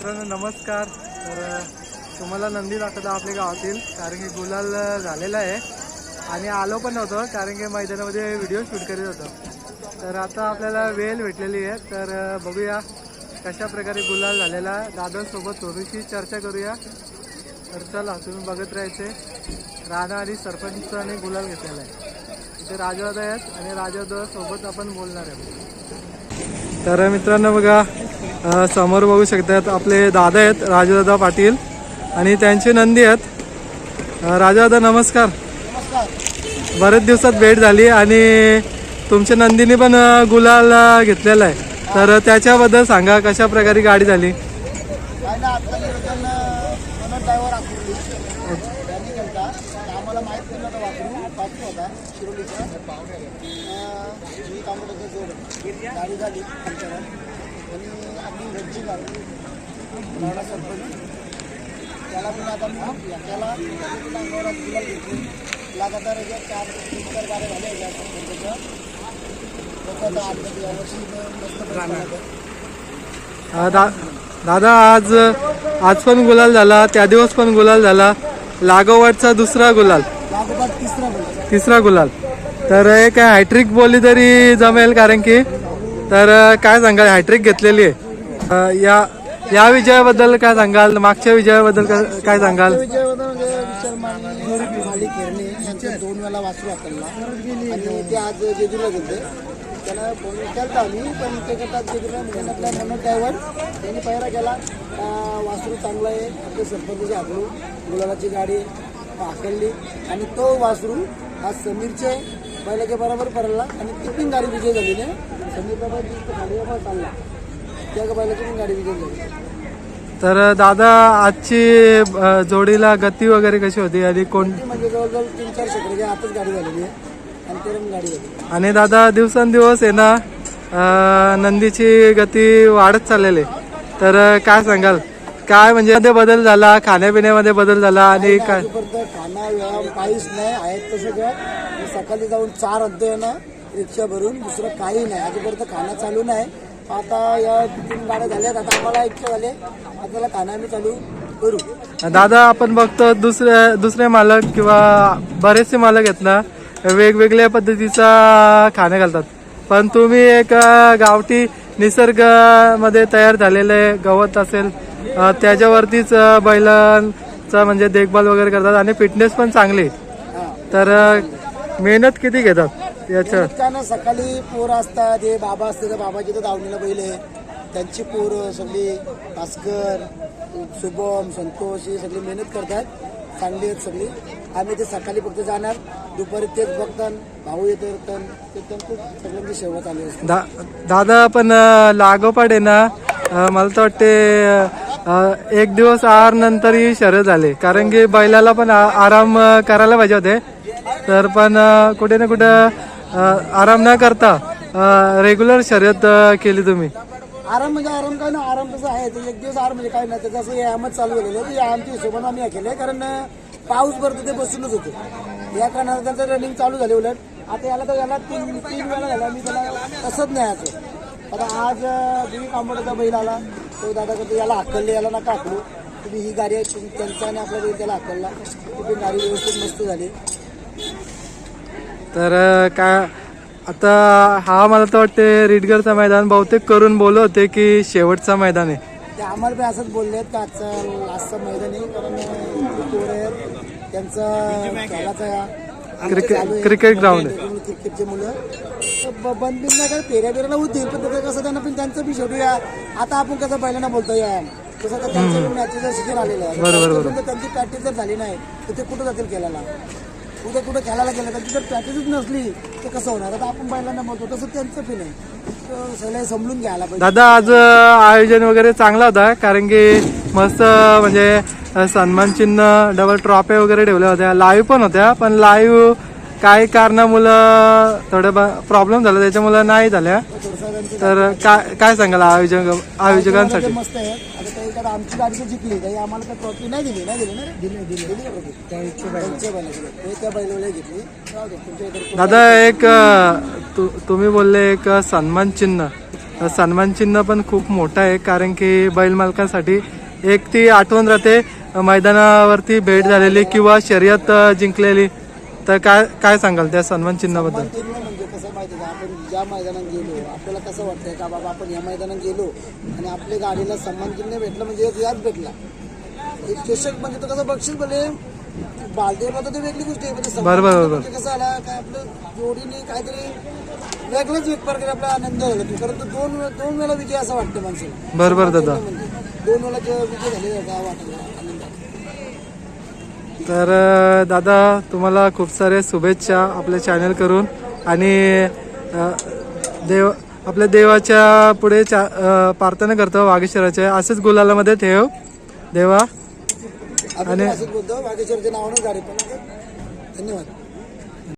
मित्रांनो नमस्कार. तर तुम्हाला नंदी दाखवतो आपल्या गावातील कारण की गुलाल झालेला आहे. आणि आलो पण नव्हतो कारण की मैदानामध्ये व्हिडिओ शूट करीत होतो. तर आता आपल्याला वेळ भेटलेली आहे. तर बघूया कशा प्रकारे गुलाल झालेला दादांसोबत थोडीशी चर्चा करूया. तर चला तुम्ही बघत राहायचे. राणा आणि सरपंचाने गुलाल घेतलेला आहे. इथे राजवादा आहेत आणि राजवादासोबत आपण बोलणार आहे तर मित्रांनो बघा. समोर बघू शकतात आपले दादा आहेत राजदादा पाटील आणि त्यांचे नंदी आहेत. अ, राजदादा नमस्कार. बरेच दिवसात भेट झाली आणि तुमच्या नंदीने पण गुलाल घेतलेला आहे. तर त्याच्याबद्दल सांगा कशा प्रकारे गाडी झाली. आणि घरची गाडी सरपंच. त्याला पण आता मी त्याला अंगावर गुलाल घेतली लगातार याच्या चार तीन चार गाड्या झाल्या या सरपंचाच्या. तसं आता आता यावर्षी मस्त दादा आज आज पण गुलाल झाला. त्या दिवस पण गुलाल झाला. लागोवाटचा दुसरा गुलाल. तिसरा गुलाल. तर एक हॅट्रिक बोलली तरी जमेल कारण की तर काय सांगाल? हॅट्रिक घेतलेली आहे. या या विजयाबद्दल काय सांगाल? मागच्या विजयाबद्दल काय- काय सांगाल? माली खेळणे यांचे दोन वेळा वाचू हाकलला. आणि ते आज जेजूला गेले त्याला फोन केलता आम्ही पण ते करतात जेजूला मेहनतला मनोज ड्रायव्हर त्यांनी पहिला केला. वासरू चांगला आहे. आपले सरपंचाची हाकलू गुलाबाची गाडी हाकलली. आणि तो वासरू आज समीरचे बैलाच्या बरोबर पडला. आणि ती पण गाडी विजय झाली ना तर दादा आजची जोडीला गती वगैरे कशी होती? आणि कोण म्हणजे जवळजवळ तीन चार शेकड्याच्या आतच गाडी झालेली आहे. आणि गाडी झाली. आणि दादा दिवसेंदिवस आहे ना नंदीची गती वाढत चाललेली. तर काय सांगाल? काय म्हणजे मध्ये बदल झाला खाण्यापिण्यामध्ये बदल झाला आणि काय? खाना व्यायाम काहीच नाही आहेत तसं काय सकाळी जाऊन चार अध्याय ना रिक्षा भरून दुसरं काही नाही. आजपर्यंत खाना चालू नाही. आता या तीन गाड्या झाल्यात. आता आम्हाला इच्छा झाली आपल्याला खाना आम्ही चालू करू. दादा आपण बघतो दुसरे दुसरे मालक किंवा बरेचसे मालक आहेत ना वेगवेगळ्या पद्धतीचा खाणे घालतात. पण तुम्ही एक गावठी निसर्गामध्ये तयार झालेले गवत असेल त्याच्यावरतीच बैलांचा म्हणजे देखभाल वगैरे करतात आणि फिटनेस पण चांगली. तर मेहनत किती घेतात? त्यानं सकाळी पोरं असतात हे बाबा असते तर बाबाची तर दावणीला आहे. त्यांची पोरं सगळी भास्कर शुभम संतोष ही सगळी मेहनत करतात. चांगली आहेत सगळी. आम्ही ते सकाळी फक्त जाणार. दुपारी तेच बघतात भाऊ येतो ते सगळ्यांची सेवा चालू असते. दा दादा पण अ, लागोपाठ आहे ना अ, मला तर वाटते अ, एक दिवस आर नंतर ही शर्यत झाली. कारण की बैलाला पण आ- आराम अ, करायला पाहिजे होते. तर पण अ, कुठे ना कुठं आराम न करता रेग्युलर शर्यत केली तुम्ही. आराम म्हणजे आराम काय ना आराम कसं आहे. एक दिवस आराम म्हणजे काय नाही त्याचं असं व्यायामच चालू केलेलं ते आमच्या हिशोबाने आम्ही हे कारण पाऊस भरतो ते बसूनच होतो. या कारणाने त्यांचं रनिंग चालू झाले उलट. आता याला तर याला तीन तीन वेळा झाला मी त्याला तसंच नाही असं आता आज दिवी कांबोडाचा बैल आला. तो दादा करतो याला हाकलले याला नका हाकलू. तुम्ही ही गाडी त्यांचा आणि आपल्या त्याला हाकलला. ती गाडी व्यवस्थित मस्त झाली. तर काय आता हा मला तर वाटते रिडगरचा मैदान बहुतेक करून बोलत होते की शेवटचा मैदान आहे. ते आम्हाला पण असंच बोलले का आजचं लास्टचं मैदान आहे कारण त्यांचं खेळाचा क्रिकेट क्रिकेट ग्राउंड आहे. क्रिकेटचे मुलं. बंद बिन नाही काय पेऱ्या पेऱ्याला होतील पण त्याचं कसं त्यांना पण त्यांचं बी शेवटी आता आपण कसं पहिल्यांदा बोलतो या. तसं तर त्यांचं मॅचेस आलेलं आहे. त्यांची प्रॅक्टिस जर झाली नाही तर ते कुठं जातील खेळायला? उद्या कुठं खेळायला गेलं त्यांची जर प्रॅक्टिसच नसली तर कसं होणार? आता आपण पहिल्यांदा बोलतो तसं त्यांचं पण आहे. तर सगळं समजून घ्यायला पाहिजे. दादा आज आयोजन वगैरे चांगला होता कारण की मस्त म्हणजे सन्मान चिन्ह डबल ट्रॉफी वगैरे ठेवल्या होत्या. लाईव्ह पण होत्या पण लाईव्ह काही कारणामुळं थोडं प्रॉब्लेम झाला. त्याच्यामुळं नाही झाल्या. त्यांचं तर काय काय सांगाल आयोजक आयोजकांसाठी? मस्त आहे. आता ते एखादा आमची गाडी जिंकली. तर आम्हाला काही ट्रॉफी नाही दिली नाही दिली ना? दिली दिली. दिली? त्यांच्या बैलाची. त्या घेतली. दादा एक तु- तुम्ही बोलले एक सन्मान चिन्ह. सन्मान चिन्ह पण खूप मोठं आहे कारण की बैल मालकांसाठी एक ती आठवण राहते. मैदानावरती भेट झालेली किंवा शर्यत जिंकलेली. तर काय काय सांगाल त्या सन्मान चिन्हाबद्दल? माहिती का आपण ज्या मैदानात गेलो आपल्याला कसं वाटतंय का बाबा आपण या मैदानात गेलो आणि आपल्या गाडीला सन्मान चिन्ह भेटलं म्हणजे एक याद भेटला. एक चषक म्हणजे तो कसं बक्षीस भले बालदेवला तर ते वेगळी गोष्ट आहे म्हणजे सन्मान बरोबर, चिन्ह बरोबर. म्हणजे कसं आला काय आपलं जोडीने काहीतरी वेगळंच एक प्रकारे आपला आनंद झाला तो. कारण तो दोन दोन वेळा विजय असं वाटतं माणसाला. बरोबर दादा. म्हणजे दोन वेळा जेव्हा विजय झाले का वाटलं? आनंद. तर अ, दादा तुम्हाला खूप सारे शुभेच्छा आपल्या चॅनल करून. आणि देव आपल्या देवाच्या पुढे चा प्रार्थना करतो वागेश्वराच्या. असेच गुलालामध्ये ठेव. देवा. पण धन्यवाद.